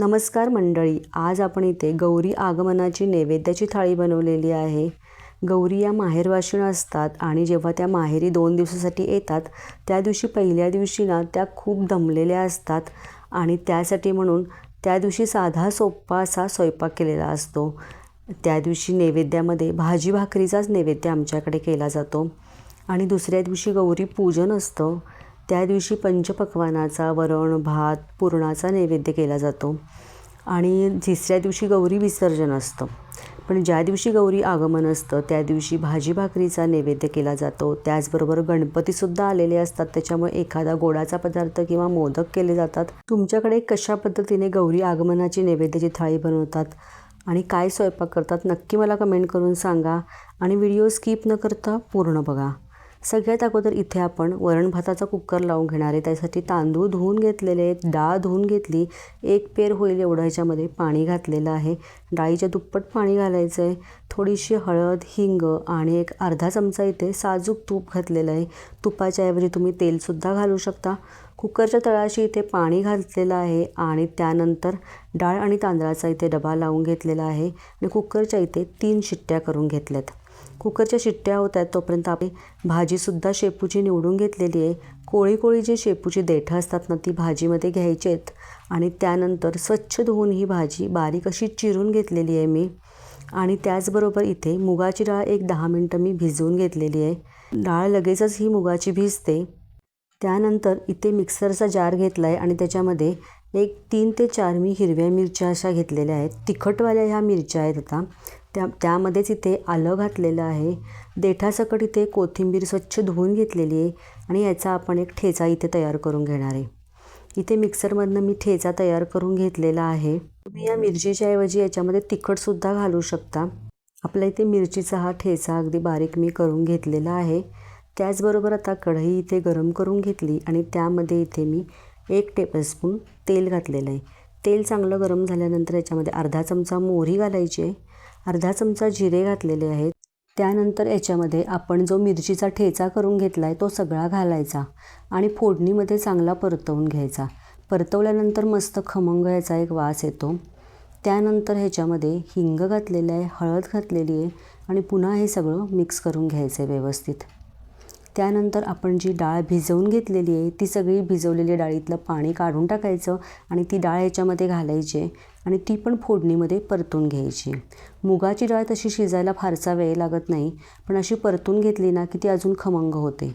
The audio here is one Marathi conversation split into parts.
नमस्कार मंडळी आज आपण इथे गौरी आगमनाची नैवेद्याची थाळी बनवलेली आहे. गौरी या माहेरवाशिण असतात आणि जेव्हा त्या माहेरी दोन दिवसासाठी येतात त्या दिवशी पहिल्या दिवशी ना त्या खूप दमलेल्या असतात आणि त्यासाठी म्हणून त्या दिवशी साधा सोप्पा असा स्वयंपाक केलेला असतो. त्या दिवशी नैवेद्यामध्ये भाजी भाकरीचाच नैवेद्य आमच्याकडे केला जातो आणि दुसऱ्या दिवशी गौरी पूजन असतं. त्या दिवशी पंचपक्वानाचा वरण भात पुरणाचा नैवेद्य केला जातो. आणि तिसऱ्या दिवशी गौरी विसर्जन असतं. पण ज्या दिवशी गौरी आगमन असतं त्या दिवशी भाजी भाकरीचा नैवेद्य केला जातो. त्याचबरोबर गणपतीसुद्धा आलेले असतात. त्याच्यामुळे एखादा गोडाचा पदार्थ किंवा मोदक केले जातात. तुमच्याकडे कशा पद्धतीने गौरी आगमनाची नैवेद्याची थाळी बनवतात आणि काय स्वयंपाक करतात नक्की मला कमेंट करून सांगा. आणि व्हिडिओ स्किप न करता पूर्ण बघा. सगळ्यात अगोदर इथे आपण वरण भाताचा कुकर लावून घेणार आहे. त्यासाठी तांदूळ धुवून घेतलेले आहेत डाळ धुवून घेतली एक पेर होईल एवढं ह्याच्यामध्ये पाणी घातलेलं आहे. डाळीच्या दुप्पट पाणी घालायचं आहे. थोडीशी हळद हिंग आणि एक अर्धा चमचा इथे साजूक तूप घातलेलं आहे. तुपाच्या ऐवजी तुम्ही तेलसुद्धा घालू शकता. कुकरच्या तळाशी इथे पाणी घातलेलं आहे आणि त्यानंतर डाळ आणि तांदळाचा इथे डबा लावून घेतलेला आहे आणि कुकरच्या इथे तीन शिट्ट्या करून घेतल्यात. कुकरच्या शिट्ट्या होत आहेत तोपर्यंत आपली भाजीसुद्धा शेपूची निवडून घेतलेली आहे. कोळी कोळी जी शेपूची देठं असतात ना ती भाजीमध्ये घ्यायची आहेत. आणि त्यानंतर स्वच्छ धुवून ही भाजी बारीक अशी चिरून घेतलेली आहे मी. आणि त्याचबरोबर इथे मुगाची डाळ एक दहा मिनटं मी भिजवून घेतलेली आहे. डाळ लगेचच ही मुगाची भिजते. त्यानंतर इथे मिक्सरचा जार घेतला आहे आणि त्याच्यामध्ये एक तीन ते चार मी हिरव्या मिरच्या अशा घेतलेल्या आहेत. तिखटवाल्या ह्या मिरच्या आहेत आता. त्या त्यामध्येच इथे आलं घातलेलं आहे. देठासकट इथे कोथिंबीर स्वच्छ धुवून घेतलेली आहे आणि याचा आपण एक ठेचा इथे तयार करून घेणार आहे. इथे मिक्सरमधनं मी ठेचा तयार करून घेतलेला आहे. तुम्ही या मिरचीच्या ऐवजी याच्यामध्ये तिखटसुद्धा घालू शकता. आपल्या इथे मिरचीचा हा ठेचा अगदी बारीक मी करून घेतलेला आहे. त्याचबरोबर आता कढई इथे गरम करून घेतली आणि त्यामध्ये इथे मी एक टेबलस्पून तेल घातलेलं आहे. तेल चांगलं गरम झाल्यानंतर याच्यामध्ये अर्धा चमचा मोहरी घालायची आहे. अर्धा चमचा जिरे घातलेले आहेत. त्यानंतर याच्यामध्ये आपण जो मिरचीचा ठेचा करून घेतला आहे तो सगळा घालायचा आणि फोडणीमध्ये चांगला परतवून घ्यायचा. परतवल्यानंतर मस्त खमंग याचा एक वास येतो. त्यानंतर ह्याच्यामध्ये हिंग घातलेलं आहे हळद घातलेली आहे आणि पुन्हा हे सगळं मिक्स करून घ्यायचं आहे व्यवस्थित. त्यानंतर आपण जी डाळ भिजवून घेतलेली आहे ती सगळी भिजवलेली डाळीतलं पाणी काढून टाकायचं आणि ती डाळ ह्याच्यामध्ये घालायची आणि ती पण फोडणीमध्ये परतून घ्यायची. मुगाची डाळ तशी शिजायला फारसा वेळ लागत नाही पण अशी परतून घेतली ना की ती अजून खमंग होते.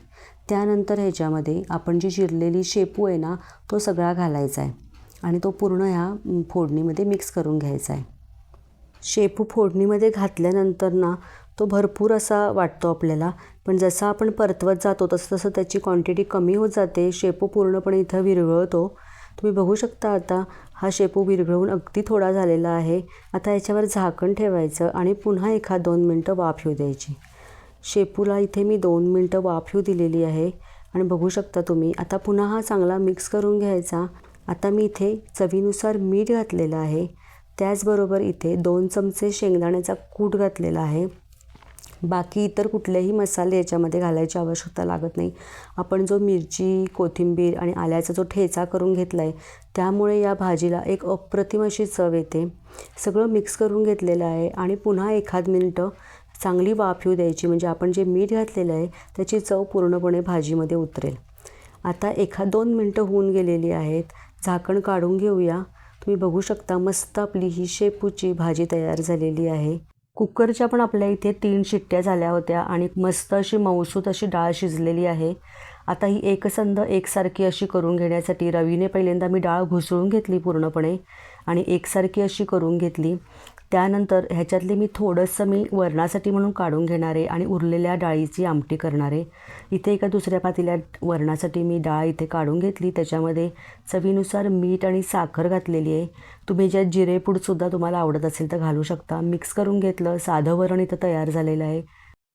त्यानंतर ह्याच्यामध्ये आपण जी चिरलेली शेपू आहे ना तो सगळा घालायचा आहे आणि तो पूर्ण ह्या फोडणीमध्ये मिक्स करून घ्यायचा आहे. शेपू फोडणीमध्ये घातल्यानंतर ना तो भरपूर असा वाटतो आपल्याला पण जसं आपण परतवत जातो तसं तसं त्याची क्वांटिटी कमी होत जाते. शेपू पूर्णपणे इथं विरघळतो. तुम्ही बघू शकता आता हा शेपू विरघळून अगदी थोडा झालेला आहे. आता याच्यावर झाकण ठेवायचं आणि पुन्हा एखाद दोन मिनटं वाफ येऊ द्यायची. शेपूला इथे मी दोन मिनटं वाफ येऊ दिलेली आहे. आणि बघू शकता तुम्ही आता पुन्हा हा चांगला मिक्स करून घ्यायचा. आता मी इथे चवीनुसार मीठ घातलेलं आहे. त्याचबरोबर इथे दोन चमचे शेंगदाण्याचा कूट घातलेला आहे. बाकी इतर कुठलेही मसाले याच्यामध्ये घालायची आवश्यकता लागत नाही. आपण जो मिरची कोथिंबीर आणि आल्याचा जो ठेचा करून घेतला आहे त्यामुळे या भाजीला एक अप्रतिम अशी चव येते. सगळं मिक्स करून घेतलेलं आहे आणि पुन्हा एखाद मिनटं चांगली वाफ येऊ द्यायची म्हणजे आपण जे मीठ घातलेलं आहे त्याची चव पूर्णपणे भाजीमध्ये उतरेल. आता एखाद दोन मिनटं होऊन गेलेली आहेत. झाकण काढून घेऊया. तुम्ही बघू शकता मस्त आपली ही शेपूची भाजी तयार झालेली आहे. कुकरच्या पण आपल्या इथे तीन शिट्ट्या झाल्या होत्या आणि मस्त अशी मऊसूत अशी डाळ शिजलेली आहे. आता ही एकसंध एकसारखी अशी करून घेण्यासाठी रवीने पहिल्यांदा मी डाळ घुसळून घेतली पूर्णपणे आणि एकसारखी अशी करून घेतली. त्यानंतर ह्याच्यातले मी थोडंसं मी वरणासाठी म्हणून काढून घेणार आहे आणि उरलेल्या डाळीची आमटी करणार. आहे इथे एका दुसऱ्या पातेल्यात वरणासाठी मी डाळ इथे काढून घेतली. त्याच्यामध्ये चवीनुसार मीठ आणि साखर घातलेली आहे. तुम्ही ज्या जिरेपूडसुद्धा तुम्हाला आवडत असेल तर घालू शकता. मिक्स करून घेतलं साधं वरण इथं तयार झालेलं आहे.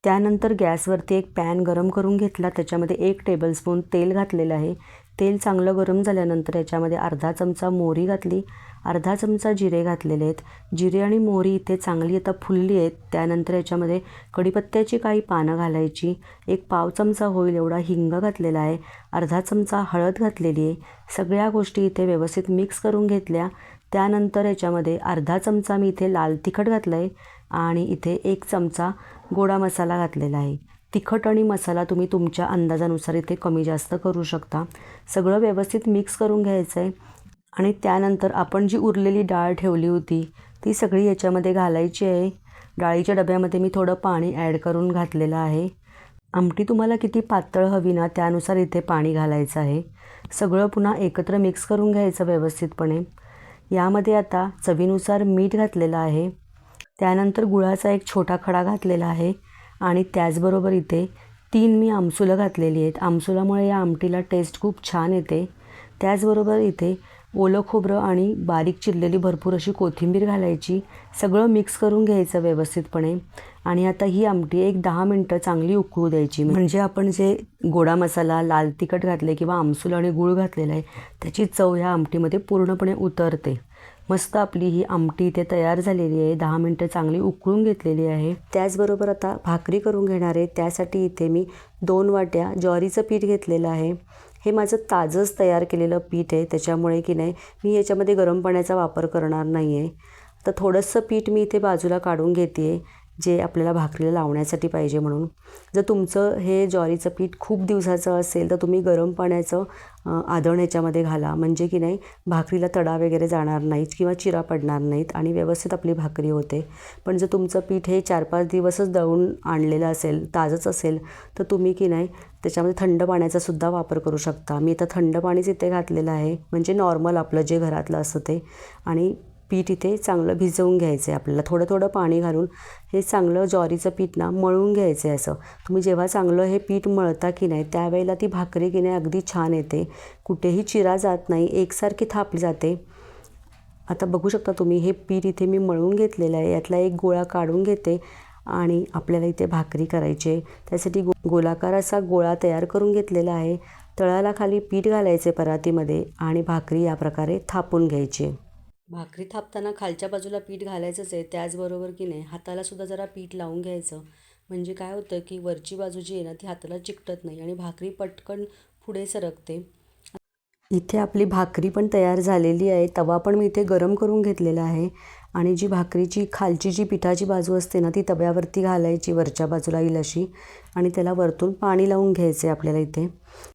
त्यानंतर गॅसवरती एक पॅन गरम करून घेतला. त्याच्यामध्ये एक टेबलस्पून तेल घातलेलं आहे. तेल चांगलं गरम झाल्यानंतर याच्यामध्ये अर्धा चमचा मोहरी घातली. अर्धा चमचा जिरे घातलेले आहेत. जिरे आणि मोहरी इथे चांगली आता फुलली आहेत. त्यानंतर याच्यामध्ये कढीपत्त्याची काही पानं घालायची. एक पाव चमचा होईल एवढा हिंग घातलेला आहे. अर्धा चमचा हळद घातलेली आहे. सगळ्या गोष्टी इथे व्यवस्थित मिक्स करून घेतल्या. त्यानंतर याच्यामध्ये अर्धा चमचा मी इथे लाल तिखट घातलं आहे आणि इथे एक चमचा गोडा मसाला घातलेला आहे. तिखट आणि मसाला तुम्ही तुमच्या अंदाजानुसार इथे कमी जास्त करू शकता. सगळं व्यवस्थित मिक्स करून घ्यायचं आहे आणि त्यानंतर आपण जी उरलेली डाळ ठेवली होती ती सगळी याच्यामध्ये घालायची आहे. डाळीच्या डब्यामध्ये मी थोडं पाणी ॲड करून घातलेलं आहे. आमटी तुम्हाला किती पातळ हवी ना त्यानुसार इथे पाणी घालायचं आहे. सगळं पुन्हा एकत्र मिक्स करून घ्यायचं व्यवस्थितपणे. यामध्ये आता चवीनुसार मीठ घातलेलं आहे. त्यानंतर गुळाचा एक छोटा खडा घातलेला आहे. आणि त्याचबरोबर इथे तीन मी आमसुलं घातलेली आहेत. आमसुलामुळे या आमटीला टेस्ट खूप छान येते. त्याचबरोबर इथे ओलं खोबरं आणि बारीक चिरलेली भरपूर अशी कोथिंबीर घालायची. सगळं मिक्स करून घ्यायचं व्यवस्थितपणे. आणि आता ही आमटी एक दहा मिनटं चांगली उकळू द्यायची. म्हणजे आपण जे गोडा मसाला लाल तिखट घातले किंवा आमसूल आणि गूळ घातलेला आहे त्याची चव ह्या आमटीमध्ये पूर्णपणे उतरते. मस्त आपली ही आमटी इथे तयार झालेली आहे. दहा मिनटं चांगली उकळून घेतलेली आहे. त्याचबरोबर आता भाकरी करून घेणार आहे. त्यासाठी इथे मी दोन वाट्या ज्वारीचं पीठ घेतलेलं आहे. हे माझं ताजंच तयार केलेलं पीठ आहे. त्याच्यामुळे की नाही मी याच्यामध्ये गरम पाण्याचा वापर करणार नाही आहे तर थोडंसं पीठ मी इथे बाजूला काढून घेते आहे जे आपल्याला भाकरीला लावण्यासाठी पाहिजे म्हणून. जर तुमचं हे ज्वारीचं पीठ खूप दिवसाचं असेल तर तुम्ही गरम पाण्याचं आदण ह्याच्यामध्ये घाला. म्हणजे की नाही भाकरीला तडा वगैरे जाणार नाहीत किंवा चिरा पडणार नाहीत आणि व्यवस्थित आपली भाकरी होते. पण जर तुमचं पीठ हे चार पाच दिवसच दळून आणलेलं असेल ताजंच असेल तर तुम्ही की नाही त्याच्यामध्ये थंड पाण्याचा सुद्धा वापर करू शकता. मी आता थंड पाणीच इथे घातलेलं आहे. म्हणजे नॉर्मल आपलं जे घरातलं असतं ते. आणि पीठ इथे चांगलं भिजवून घ्यायचं आहे आपल्याला. थोडं थोडं पाणी घालून हे चांगलं ज्वारीचं पीठ ना मळून घ्यायचं आहे असं. तुम्ही जेव्हा चांगलं हे पीठ मळता की नाही त्यावेळेला ती भाकरी की नाही अगदी छान येते. कुठेही चिरा जात नाही एकसारखी थापली जाते. आता बघू शकता तुम्ही हे पीठ इथे मी मळून घेतलेलं आहे. यातला एक गोळा काढून घेते आणि आपल्याला इथे भाकरी करायची आहे. त्यासाठी गो गोलाकार असा गोळा तयार करून घेतलेला आहे. तळाला खाली पीठ घालायचे परातीमध्ये आणि भाकरी या प्रकारे थापून घ्यायची आहे. भाकरी थापताना खालच्या बाजूला पीठ घालायचंच आहे त्याचबरोबर की नाही हातालासुद्धा जरा पीठ लावून घ्यायचं. म्हणजे काय होतं की वरची बाजू जी आहे ना ती हाताला चिकटत नाही आणि भाकरी पटकन पुढे सरकते. इथे आपली भाकरी पण तयार झालेली आहे तवा पण मी इथे गरम करून घेतलेला आहे. आणि जी भाकरीची खालची जी पिठाची बाजू असते ना ती तव्यावरती घालायची वरच्या बाजूला येईल अशी. आणि त्याला वरतून पाणी लावून घ्यायचे आपल्याला इथे.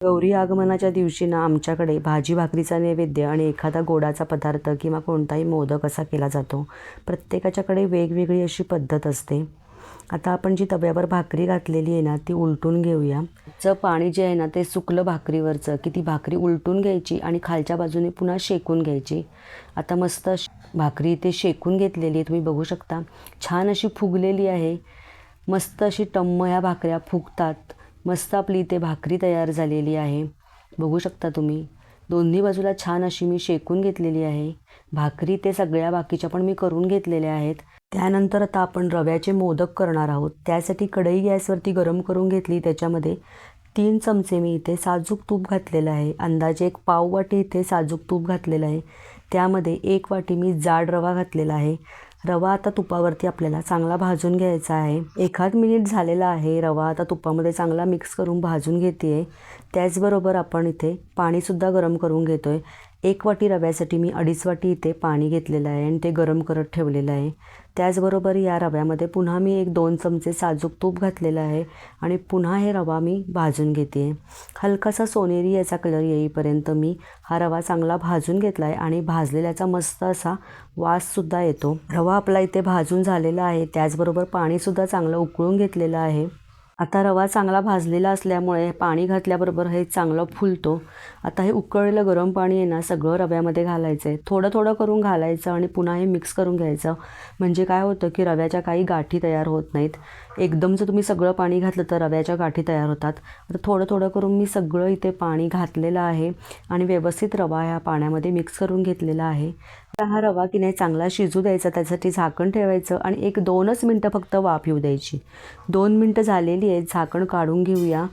गौरी आगमनाच्या दिवशी ना आमच्याकडे भाजी भाकरीचा नैवेद्य आणि एखादा गोडाचा पदार्थ किंवा कोणताही मोदक असा केला जातो. प्रत्येकाच्याकडे वेगवेगळी अशी पद्धत असते. आता आपण जी तव्यावर भाकरी घातलेली आहे ना ती उलटून घेऊया. चं पाणी जे आहे ना ते सुकलं भाकरीवरचं. की ती भाकरी उलटून घ्यायची आणि खालच्या बाजूने पुन्हा शेकून घ्यायची. आता मस्त भाकरी इथे शेकून घेतलेली आहे तुम्ही बघू शकता. छान अशी फुगलेली आहे. मस्त अशी टम्म ह्या भाकऱ्या फुगतात. मस्त आपली इथे भाकरी तयार झालेली आहे. बघू शकता तुम्ही. दोन्ही बाजूला छान अशी मी शेकून घेतलेली आहे. भाकरी ते सगळ्या बाकीच्या पण मी करून घेतलेल्या आहेत. त्यानंतर आता आपण रव्याचे मोदक करणार आहोत. त्यासाठी कढई गॅसवरती गरम करून घेतली. त्याच्यामध्ये तीन चमचे मी इथे साजूक तूप घातलेलं आहे. अंदाजे एक पाव वाटी इथे साजूक तूप घातलेलं आहे. त्यामध्ये एक वाटी मी जाड रवा घातलेला आहे. रवा आता तुपावरती आपल्याला चांगला भाजून घ्यायचा आहे. एखाद मिनिट झालेला आहे. रवा आता तुपामध्ये चांगला मिक्स करून भाजून घेते आहे त्याचबरोबर आपण इथे पाणीसुद्धा गरम करून घेतो आहे एक वाटी रव्यासाठी मी अडीच वाटी इथे पाणी घेतलेलं आहे आणि ते गरम करत ठेवलेलं आहे. त्याचबरोबर या रव्यामध्ये पुन्हा मी एक दोन चमचे साजूक तूप घातलेलं आहे आणि पुन्हा हे रवा मी भाजून घेते आहे हलकासा सोनेरी याचा कलर येईपर्यंत मी हा रवा चांगला भाजून घेतला आहे आणि भाजलेल्याचा मस्त असा वाससुद्धा येतो. रवा आपला इथे भाजून झालेला आहे. त्याचबरोबर पाणीसुद्धा चांगलं उकळून घेतलेलं आहे. आता रवा चांगला भाजलेला असल्यामुळे पाणी घातल्याबरोबर हे चांगलं फुलतो. आता हे उकळलेलं गरम पाणी आहे ना सगळं रव्यामध्ये घालायचं आहे थोडं थोडं करून घालायचं आणि पुन्हा हे मिक्स करून घ्यायचं. म्हणजे काय होतं की रव्याच्या काही गाठी तयार होत नाहीत. एकदम जर तुम्ही सगळं पाणी घातलं तर रव्याच्या गाठी तयार होतात. आता थोडं थोडं करून मी सगळं इथे पाणी घातलेलं आहे आणि व्यवस्थित रवा ह्या पाण्यामध्ये मिक्स करून घेतलेला आहे. हा रवा की नाही चांगला शिजू द्यायचा त्यासाठी झाकण ठेवायचं आणि एक दोनच मिनटं फक्त वाफ येऊ द्यायची. दोन मिनटं झालेली आहेत झाकण काढून घेऊया.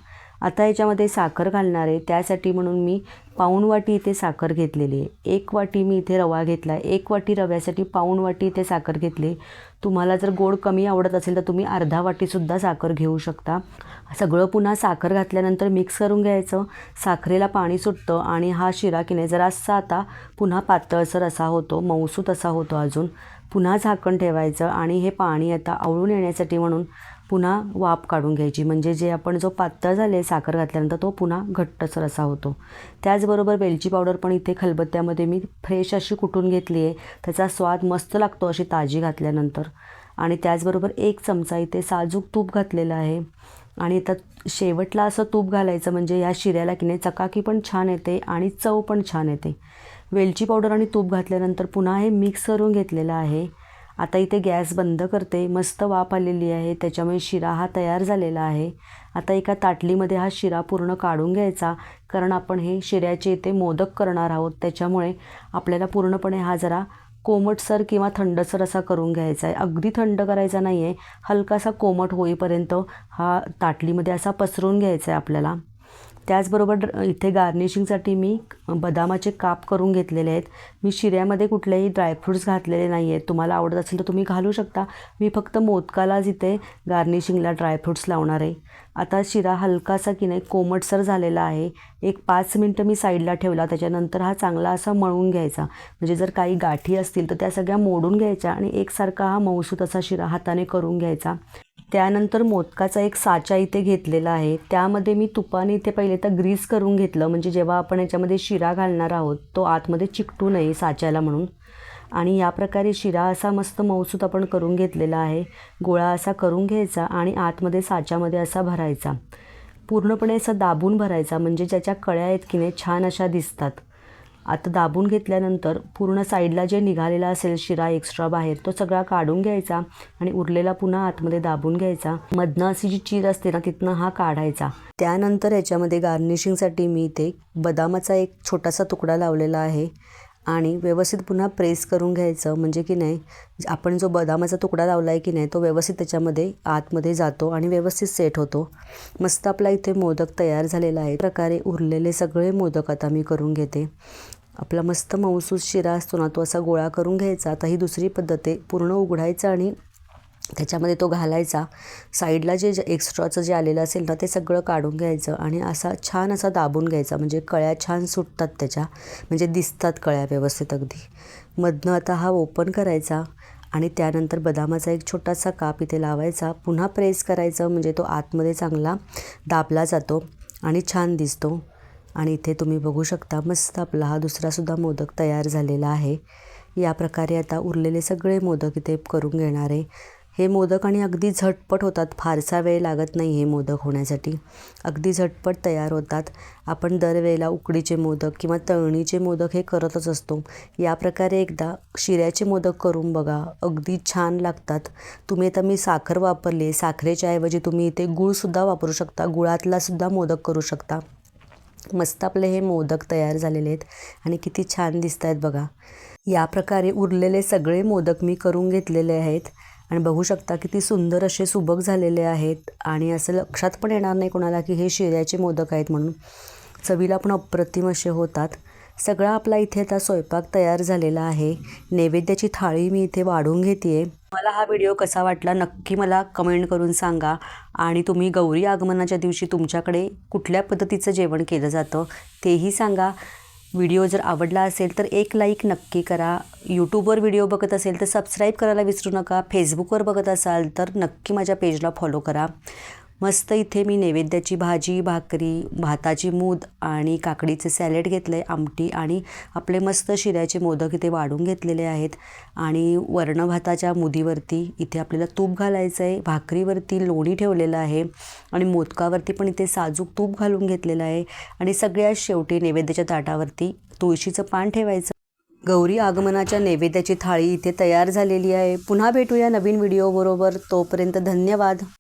आता याच्यामध्ये साखर घालणार आहे. त्यासाठी म्हणून मी पाऊण वाटी इथे साखर घेतलेली आहे. एक वाटी मी इथे रवा घेतला आहे. एक वाटी रव्यासाठी पाऊण वाटी इथे साखर घेतली तुम्हाला जर गोड कमी आवडत असेल तर तुम्ही अर्धा वाटीसुद्धा साखर घेऊ शकता. सगळं पुन्हा साखर घातल्यानंतर मिक्स करून घ्यायचं. साखरेला पाणी सुटतं आणि हा शिरा की नाही जरासा आता पुन्हा पातळसर असा होतो. मऊसूत असा होतो अजून. पुन्हा झाकण ठेवायचं आणि हे पाणी आता आवळून येण्यासाठी म्हणून पुन्हा वाफ काढून घ्यायची. म्हणजे जे आपण जो पातळ झाले साखर घातल्यानंतर तो पुन्हा घट्टसर असा होतो. त्याचबरोबर वेलची पावडर पण इथे खलबत्त्यामध्ये मी फ्रेश अशी कुटून घेतली आहे. त्याचा स्वाद मस्त लागतो अशी ताजी घातल्यानंतर. आणि त्याचबरोबर एक चमचा इथे साजूक तूप घातलेलं आहे. आणि आता शेवटला असं तूप घालायचं म्हणजे या शिऱ्याला की नाही चकाकी पण छान येते आणि चव पण छान येते. वेलची पावडर आणि तूप घातल्यानंतर पुन्हा हे मिक्स करून घेतलेलं आहे. आता इथे गॅस बंद करते. मस्त वाफ आलेली आहे. त्याच्यामुळे शिरा हा तयार झालेला आहे. आता एका ताटलीमध्ये हा शिरा पूर्ण काढून घ्यायचा. कारण आपण हे शिऱ्याचे इथे मोदक करणार आहोत. त्याच्यामुळे आपल्याला पूर्णपणे हा जरा कोमटसर किंवा थंडसर असा करून घ्यायचा आहे. अगदी थंड करायचा नाही आहे हलकासा कोमट होईपर्यंत हा ताटलीमध्ये असा पसरून घ्यायचा आहे आपल्याला. त्याचबरोबर इथे गार्निशिंगसाठी मी बदामाचे काप करून घेतलेले आहेत. मी शिऱ्यामध्ये कुठलेही ड्रायफ्रूट्स घातलेले नाही आहेत तुम्हाला आवडत असेल तर तुम्ही घालू शकता. मी फक्त मोदकालाच इथे गार्निशिंगला ड्रायफ्रूट्स लावणार आहे. आता शिरा हलकासा की नाही कोमटसर झालेला आहे. एक पाच मिनटं मी साईडला ठेवला. त्याच्यानंतर हा चांगला असा मळून घ्यायचा. म्हणजे जर काही गाठी असतील तर त्या सगळ्या मोडून घ्यायच्या आणि एकसारखा हा मऊसूत असा शिरा हाताने करून घ्यायचा. त्यानंतर मोदकाचा एक साचा इथे घेतलेला आहे. त्यामध्ये मी तुपाने इथे पहिले तर ग्रीस करून घेतलं. म्हणजे जेव्हा आपण याच्यामध्ये शिरा घालणार आहोत तो आतमध्ये चिकटू नये साच्याला म्हणून. आणि या प्रकारे शिरा असा मस्त मऊसूत आपण करून घेतलेला आहे. गोळा असा करून घ्यायचा आणि आतमध्ये साच्यामध्ये असा भरायचा. पूर्णपणे असा दाबून भरायचा. म्हणजे ज्याच्या कळ्या आहेत की नाही छान अशा दिसतात. आता दाबून घेतल्यानंतर पूर्ण साईडला जे निघालेला असेल शिरा एक्स्ट्रा बाहेर तो सगळा काढून घ्यायचा आणि उरलेला पुन्हा आतमध्ये दाबून घ्यायचा. मधनं अशी जी चीर असते ना तिथनं हा काढायचा. त्यानंतर याच्यामध्ये गार्निशिंगसाठी मी इथे बदामाचा एक छोटासा तुकडा लावलेला आहे. आणि व्यवस्थित पुन्हा प्रेस करून घ्यायचं. म्हणजे की नाही आपण जो बदामाचा तुकडा लावला आहे की नाही तो व्यवस्थित त्याच्यामध्ये आतमध्ये जातो आणि व्यवस्थित सेट होतो. मस्त आपला इथे मोदक तयार झालेला आहे. प्रकारे उरलेले सगळे मोदक आता मी करून घेते. आपला मस्त मऊसूस शिरा असतो ना तो असा गोळा करून घ्यायचा. आता ही दुसरी पद्धत आहे. पूर्ण उघडायचं आणि त्याच्यामध्ये तो घालायचा. साईडला जे एक्स्ट्राचं जे आलेलं असेल ना ते सगळं काढून घ्यायचं आणि असा छान असा दाबून घ्यायचा. म्हणजे कळ्या छान सुटतात त्याच्या. म्हणजे दिसतात कळ्या व्यवस्थित अगदी. मधनं आता हा ओपन करायचा आणि त्यानंतर बदामाचा एक छोटासा काप इथे लावायचा. पुन्हा प्रेस करायचं म्हणजे तो आतमध्ये चांगला दाबला जातो आणि छान दिसतो. आणि इथे तुम्ही बघू शकता मस्त आपला हा दुसरासुद्धा मोदक तयार झालेला आहे. या प्रकारे आता उरलेले सगळे मोदक इथे करून घेणार आहे. हे मोदक आणि अगदी झटपट होतात. फारसा वेळ लागत नाही हे मोदक होण्यासाठी. अगदी झटपट तयार होतात. आपण दरवेळेला उकडीचे मोदक किंवा तळणीचे मोदक हे करतच असतो. या प्रकारे एकदा शिऱ्याचे मोदक करून बघा. अगदी छान लागतात. तुम्ही आता मी साखर वापरली. साखरेच्या ऐवजी तुम्ही इथे गूळसुद्धा वापरू शकता. गुळातलासुद्धा मोदक करू शकता. मस्त आपले हे मोदक तयार झालेले आहेत आणि किती छान दिसत आहेत बघा. या प्रकारे उरलेले सगळे मोदक मी करून घेतलेले आहेत. आणि बघू शकता किती सुंदर असे सुबक झालेले आहेत आणि असं लक्षात पण येणार नाही कोणाला की हे शिऱ्याचे मोदक आहेत म्हणून. चवीला पण अप्रतिम असे होतात. सगळा आपला इथे आता स्वयंपाक तयार झालेला आहे. नैवेद्याची थाळी मी इथे वाढून घेते आहे मला हा व्हिडिओ कसा वाटला नक्की मला कमेंट करून सांगा. आणि तुम्ही गौरी आगमनाच्या दिवशी तुमच्याकडे कुठल्या पद्धतीचं जेवण केलं जातं तेही सांगा. व्हिडिओ जर आवडला असेल तर एक लाईक नक्की करा. यूट्यूबवर व्हिडिओ बघत असेल तर सबस्क्राईब करायला विसरू नका. फेसबुकवर बघत असाल तर नक्की माझ्या पेजला फॉलो करा. मस्त इथे मी नैवेद्याची भाजी भाकरी भाताची मूद आणि काकडीचे सॅलेड घेतलं आहे आमटी आणि आपले मस्त शिऱ्याचे मोदक इथे वाढून घेतलेले आहेत. आणि वर्णभाताच्या मुदीवरती इथे आपल्याला तूप घालायचं आहे भाकरीवरती लोणी ठेवलेलं आहे आणि मोदकावरती पण इथे साजूक तूप घालून घेतलेलं आहे. आणि सगळ्यात शेवटी नैवेद्याच्या ताटावरती तुळशीचं पान ठेवायचं. गौरी आगमनाच्या नैवेद्याची थाळी इथे तयार झालेली आहे. पुन्हा भेटूया नवीन व्हिडिओबरोबर. तोपर्यंत धन्यवाद.